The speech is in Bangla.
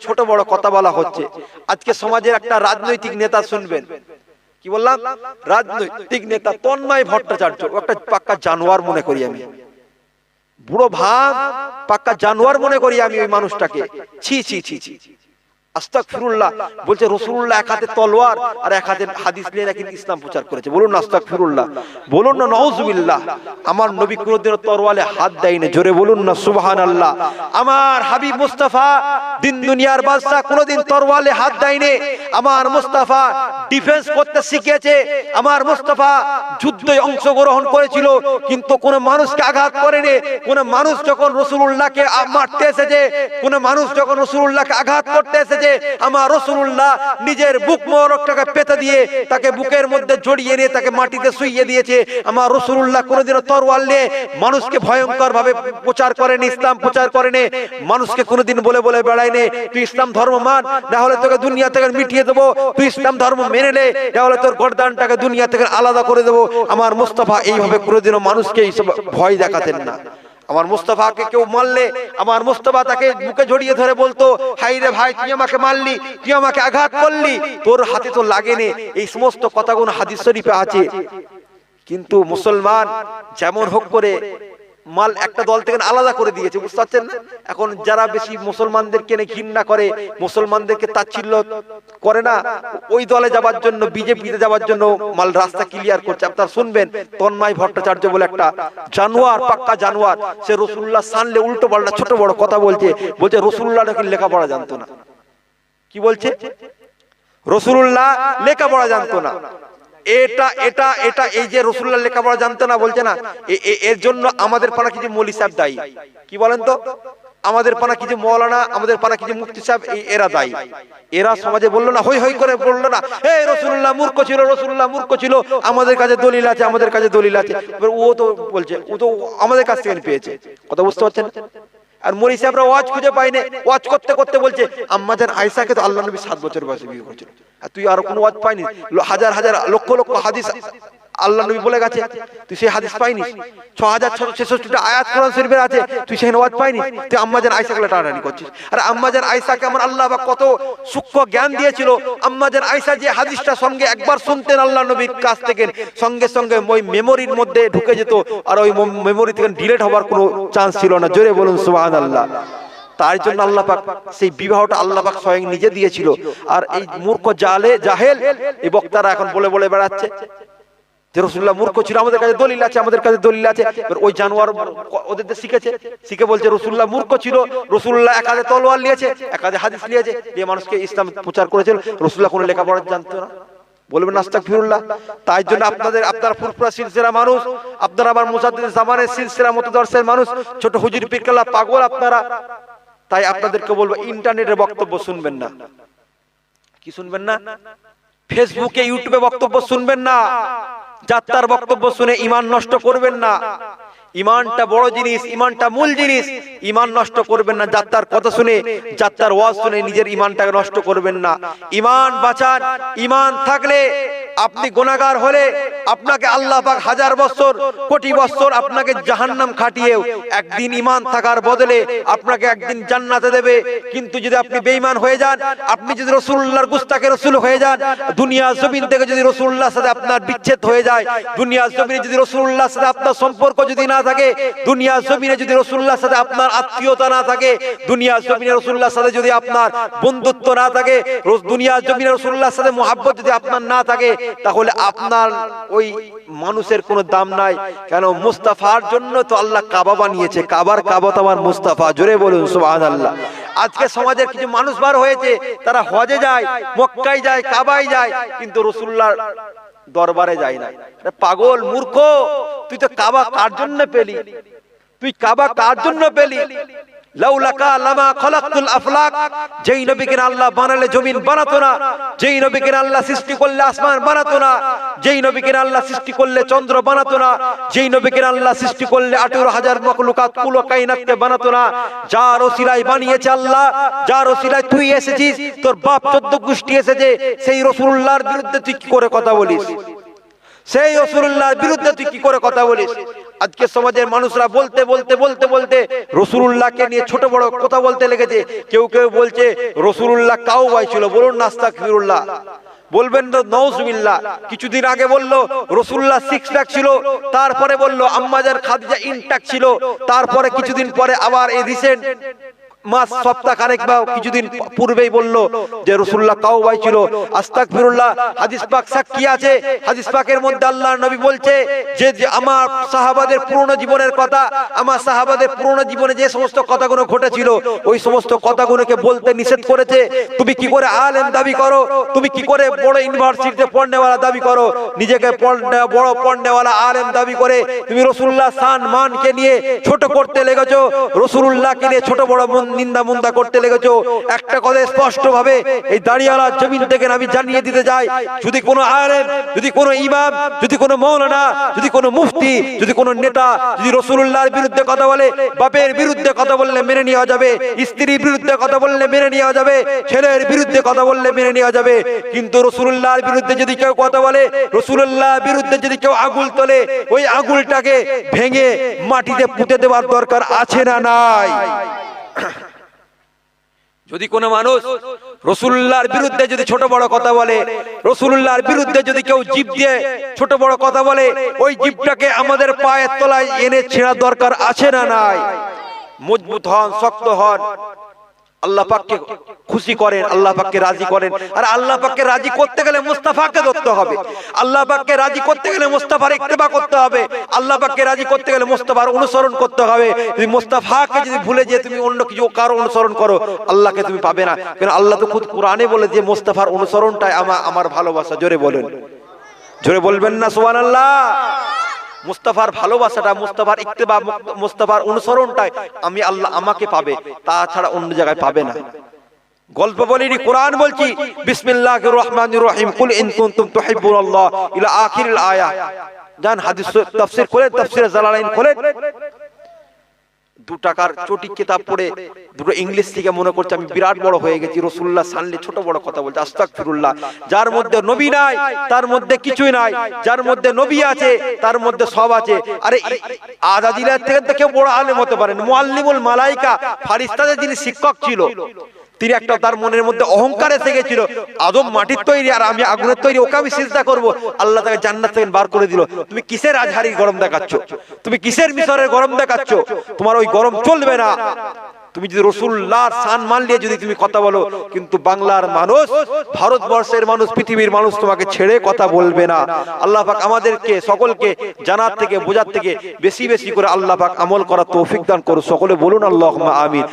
ছোট বড় কথা বলা হচ্ছে। আজকে সমাজের একটা রাজনৈতিক নেতা শুনবেন। কি বললাম? রাজনৈতিক নেতা তন্ময় ভট্টাচার্য। একটা পাক্কা জানোয়ার মনে করি আমি। বুড়ো ভাব পাক্কা জানোয়ার মনে করি আমি ওই মানুষটাকে। ছি ছি ছি ছি। আমার মুস্তাফা ডিফেন্স করতে শিখেছে আমার মুস্তাফা যুদ্ধে অংশগ্রহণ করেছিল, কিন্তু কোন মানুষকে আঘাত করেনি। কোন মানুষ যখন রসুল্লাহকে মারতে এসেছে, কোন মানুষ যখন রসুল্লাহকে আঘাত করতে এসেছে আমার রসুল্লাহ নিজের বুক মোরকটাকে পেতে দিয়ে তাকে বুকের মধ্যে জড়িয়ে নিয়ে তাকে মাটিতে শুইয়ে দিয়েছে। আমার রসুল্লাহ কোনোদিনও তরওয়াল নিয়ে মানুষকে ভয়ঙ্কর ভাবে প্রচার করেনি, ইসলাম প্রচার করেনি। মানুষকে কোনোদিন বলে বলে বেড়ায়নি, তুই ইসলাম ধর্ম মান না হলে তোকে দুনিয়া থেকে মিটিয়ে দেবো। তুই ইসলাম ধর্ম মেনে নে না হলে তোর গরদানটাকে দুনিয়া থেকে আলাদা করে দেবো। আমার মুস্তফা এইভাবে কোনোদিনও মানুষকে এইসব ভয় দেখাতেন না। আমার মুস্তফাকে কেউ মারলে, আমার মুস্তফা তাকে বুকে জড়িয়ে ধরে বলতো, হাই রে ভাই, তুই আমাকে মারলি, তুই আমাকে আঘাত করলি, তোর হাতে তো লাগেনি, এই সমস্ত কথাগুলো হাদিস শরীফে আছে। কিন্তু মুসলমান যেমন হোক করে মাল একটা দল থেকে আলাদা করে দিয়েছে, বুঝতে পারছেন না? এখন যারা বেশি মুসলমানদেরকে ঘৃণা করে, মুসলমানদেরকে তাচ্ছিল্য করে না, ওই দলে যাবার জন্য, বিজেপিতে যাবার জন্য মাল রাস্তা ক্লিয়ার করছে। আপনারা শুনবেন, তন্ময় ভট্টাচার্য বলে একটা জানোয়ার, পাক্কা জানোয়ার, সে রসুল্লাহ সানলে উল্টো পাল্টা ছোট বড় কথা বলছে বলছে রসুল্লাহ নাকি লেখাপড়া জানতো না। কি বলছে? রসুল্লাহ লেখাপড়া জানতো না। এটা এটা এটা, এই যে রসুল্লাহ লেখাপড়া জানতো না, বলছে না এর জন্য আমাদের পানা কিছু মৌলি সাহেব দায়ী? কি বলেন তো? আমাদের পানা কিছু মৌলানা, আমাদের পানা কিছু মুফতি সাহেব এরা দায়ী। এরা সমাজে বলল না, হই হই করে বলল না হে রসুল্লাহ মূর্খ ছিল, রসুল্লাহ মূর্খ ছিল, আমাদের কাছে দলিল আছে, আমাদের কাছে দলিল আছে। ও তো বলছে, ও তো আমাদের কাছ থেকে পেয়েছে। কথা বুঝতে পারছেন? আর মরি সাহেবরা ওয়াজ খুঁজে পাইনি ওয়াজ করতে করতে বলছে আমাদের আয়েশাকে তো আল্লাহ নবী সাত বছর বয়সে বিয়ে করেছিল। আর তুই আর কোনো ওয়াজ পাইনি। হাজার হাজার লক্ষ লক্ষ হাদিস আল্লাহ নবী বলে গেছে, তুই সেই হাদিস পাইনি? ছ হাজার ছশো ছেষট্টিটা আয়াত কোরআন শরীফের আছে, তুই সেই ওয়াজ পাইনি? তুই আম্মাজান আয়েশাকে টানাটানি করছিস। আর আম্মাজান আয়েশাকে আমার আল্লাহ বা কত সূক্ষ্ম জ্ঞান দিয়েছিল। আম্মাজান আয়েশা যে হাদিসটা সঙ্গে একবার শুনতেন আল্লাহ নবীর কাছ থেকে, সঙ্গে সঙ্গে ওই মেমোরির মধ্যে ঢুকে যেত, আর ওই মেমোরি থেকে ডিলেট হওয়ার কোনো চান্স ছিল না। জোরে বলুন সুবহান আল্লাহ তার জন্য আল্লাহ পাক সেই বিবাহটা আল্লাহ পাক স্বয়ং নিজে দিয়েছিল। আর এই মূর্খ জালে, জাহেল এই বক্তারা এখন বলে বলে বেড়াচ্ছে। যে রসুল্লাহ মূর্খ ছিল, আমাদের কাছে দলিল আছে, আমাদের কাছে দলিল আছে। ওই জানোয়ার ওদের শিখেছে, শিখে বলছে, রসুল্লাহ মূর্খ ছিল, রসুল্লাহ এক হাতে তলোয়ার নিয়েছে, এক হাতে হাদিস নিয়েছে দিয়ে মানুষকে ইসলাম প্রচার করেছিল, রসুল্লাহ কোনো লেখাপড়া জানতো না। বলবেন নাস্তাক ফিরুল্লাহ তাই জন্য আপনাদের, আপনার ফুরফুরা মানুষ, আপনারা আবার মুসাদ্দিদ জামানের সিলসিলা মতো দর্শের মানুষ, ছোট হুজুর, পিরকাল্লা, পাগল আপনারা। তাই আপনাদেরকে বলব, ইন্টারনেটের বক্তব্য শুনবেন না। কি শুনবেন না? ফেসবুকে, ইউটিউবে বক্তব্য শুনবেন না। যাত্রার বক্তব্য শুনে ইমান নষ্ট করবেন না। ইমানটা বড় জিনিস, ইমানটা মূল জিনিস। ইমান নষ্ট করবেন না, যাত্রার কথা শুনে, যাত্রার ওয়াজ শুনে নিজের ইমানটাকে নষ্ট করবেন না। ইমান বাঁচান, ইমান থাকলে আপনি গোনাগার হলে আপনাকে আল্লাহ পাক হাজার বছর, কোটি বছর আপনাকে জাহান্নাম খাটিয়েও একদিন ইমান থাকার বদলে আপনাকে একদিন জান্নাতে দেবে। কিন্তু যদি আপনি বেঈমান হয়ে যান, আপনি যদি রসুল্লাহর গুস্তাকে রসুল হয়ে যান, দুনিয়া জমিন থেকে যদি রসুল্লাহর সাথে আপনার বিচ্ছেদ হয়ে যায়, দুনিয়া জমিনে যদি রসুল্লাহর সাথে আপনার সম্পর্ক যদি না থাকে দুনিয়া জমিনে যদি রসুল্লাহর সাথে আপনার আত্মীয়তা না থাকে দুনিয়া জমিনে রসুল্লাহর সাথে যদি আপনার বন্ধুত্ব না থাকে দুনিয়া জমিনে রসুল্লাহর সাথে মোহাব্বত যদি আপনার না থাকে, তাহলে আপনার ওই মানুষের কোনো দাম নাই। কেন? মুস্তাফার জন্য তো আল্লাহ কাবা বানিয়েছে। কাবার কাবা তো আমার মুস্তাফা। জোরে বলুন, সুবহানাল্লাহ। আজকে সমাজের কিছু মানুষ বার হয়েছে, তারা হজে যায়, মক্কায় যায়, কাবায় যায়, কিন্তু রসুল্লাহর দরবারে যায় না। পাগল, মূর্খ! তুই তো কাবা কার জন্য পেলি? তুই কাবা কার জন্য পেলি? চন্দ্র বানাতো না আল্লাহ সৃষ্টি করলে আঠেরো হাজার বানাতো না, যার বানিয়েছে আল্লাহ, যার তুই এসেছিস, তোর বাপ চোদ্দ গোষ্ঠী এসেছে, সেই রসুল্লাহর বিরুদ্ধে তুই কি করে কথা বলিস? সেই রসুল্লাহর বিরুদ্ধে তুই কি করে কথা বলিস? আজকে সমাজের মানুষরা বলতে বলতে বলতে বলতে রসুল্লাহকে নিয়ে ছোট বড় কথা বলতে লেগেছে। কেউ কেউ বলছে রসুল্লাহ কাউ ভাই ছিল, বলুন নাস্তা ফিরুল্লাহ বলবেন তো নৌজবিল্লা কিছুদিন আগে বলল রসুল্লাহ সিক্স প্যাক ছিল। তারপরে বলল আম্মাজার খাদিজা ইনটাক ছিল। তারপরে কিছুদিন পরে আবার এই রিসেন্ট মাস সপ্তাহ খানেক বা কিছুদিন পূর্বেই বলল যে রসুল্লাহ কাউ ভাই ছিল। আস্তাক ফিরুল্লাহ হাদিস পাক সাক্ষী আছে। হাদিস পাকের মধ্যে আল্লাহ নবী বলছে যে আমার সাহাবাদের পুরনো জীবনের কথা, আমার সাহাবাদের পুরনো জীবনে যে সমস্ত কথাগুলো ঘটেছিল, ওই সমস্ত কথাগুলোকে বলতে নিষেধ করেছে। তুমি কি করে আলেম দাবি করো? তুমি কি করে বড় ইউনিভার্সিটিতে পড়নেওয়ালা দাবি করো? নিজেকে বড় পড়নেওয়ালা আলেম দাবি করে তুমি রসুল্লাহ সান মানকে নিয়ে ছোট করতে লেগেছো। রসুল্লাহকে নিয়ে ছোট বড় নিন্দা মুন্দা করতে লেগেছো, একটা কথা স্পষ্ট ভাবে এই দাঁড়িয়ালা জমিন থেকে আমি জানিয়ে দিতে যাই যদি কোনো আলেম, যদি কোনো ইমাম, যদি কোনো মৌলানা, যদি কোনো মুফতি, যদি কোনো নেতা, যদি রসুল্লাহর বিরুদ্ধে কথা বলে, বাপের বিরুদ্ধে কথা বললে মেনে নেওয়া যাবে, স্ত্রীর বিরুদ্ধে কথা বললে মেনে নেওয়া যাবে, ছেলের বিরুদ্ধে কথা বললে মেনে নেওয়া যাবে, কিন্তু রসুল্লাহর বিরুদ্ধে যদি কেউ কথা বলে রসুল্লাহ বিরুদ্ধে যদি কেউ আগুল তোলে, ওই আগুলটাকে ভেঙে মাটিতে পুঁতে দেওয়ার দরকার আছে না নাই? যদি কোনো মানুষ রসুল্লাহর বিরুদ্ধে যদি ছোট বড় কথা বলে, রসুল্লাহর বিরুদ্ধে যদি কেউ জীব দিয়ে ছোট বড় কথা বলে, ওই জীবটাকে আমাদের পায়ের তলায় এনে ছেঁড়া দরকার আছে না নাই? মজবুত হন, শক্ত হন। আল্লাহ পাককে খুশি করেন, আল্লাহ পাককে রাজি করেন। আর আল্লাহ পাককে রাজি করতে গেলে মুস্তাফাকে ধরতে হবে। আল্লাহ পাককে রাজি করতে গেলে মুস্তাফার ইত্তেবা করতে হবে। আল্লাহ পাককে রাজি করতে গেলে মুস্তাফার অনুসরণ করতে হবে। যদি মুস্তাফাকে যদি ভুলে যে তুমি অন্য কিছু কারও অনুসরণ করো, আল্লাহকে তুমি পাবে না। কারণ আল্লাহ তো খুদ কোরআনে বলে যে, মুস্তাফার অনুসরণটাই আমার আমার ভালোবাসা। জোরে বলেন। জোরে বলবেন না, সুবহানাল্লাহ। মুস্তাফার ভালোবাসাটা, মুস্তাফার ইত্তেবা, মুস্তাফার অনুসরণটাই আমি আল্লাহ আমাকে পাবে, তাছাড়া অন্য জায়গায় পাবে না। গল্প বলিনি, কোরআন বলছি বিসমিল্লাহ রহমান রহিম, কুল ইন ইলা আখিরিল আয়া। জান, হাদিস, তাফসীর করে তাফসীরে জালালাইন খোলেন। দু টাকার চটি কিতাব পড়ে দুটো ইংলিশ থেকে মনে করছে আমি বিরাট বড় হয়ে গেছি। রসুল্লাহ সানলে ছোট বড় কথা বলছে আস্তাক ফিরুল্লাহ যার মধ্যে নবী নাই, তার মধ্যে কিছুই নাই। যার মধ্যে নবী আছে, তার মধ্যে সব আছে। আরে আজাদিলার থেকে তো কেউ বড় আলেম হতে পারেন। মোয়াল্লিমুল মালাইকা, ফারিস্তাদের যিনি শিক্ষক ছিল তিনি একটা তার মনের মধ্যে অহংকার এসে গেছিল। আদম মাটির তৈরি আর আমি আগুনের তৈরি, ওকে আমি চিন্তা করব। আল্লাহ তাকে জান্নাত থেকে বার করে দিল। তুমি কিসের আজহারির গরম দেখাচ্ছ? তুমি কিসের মিশরের গরম দেখাচ্ছ? তোমার ওই গরম চলবে না। তুমি যদি রসুল্লাহর সান মানলিয়ে যদি তুমি কথা বলো, কিন্তু বাংলার মানুষ, ভারতবর্ষের মানুষ, পৃথিবীর মানুষ তোমাকে ছেড়ে কথা বলবে না। আল্লাহ পাক আমাদেরকে, সকলকে জানার থেকে, বোঝার থেকে বেশি বেশি করে আল্লাহ পাক আমল করার তৌফিক দান করো সকলে বলুন আল্লাহ আমিন।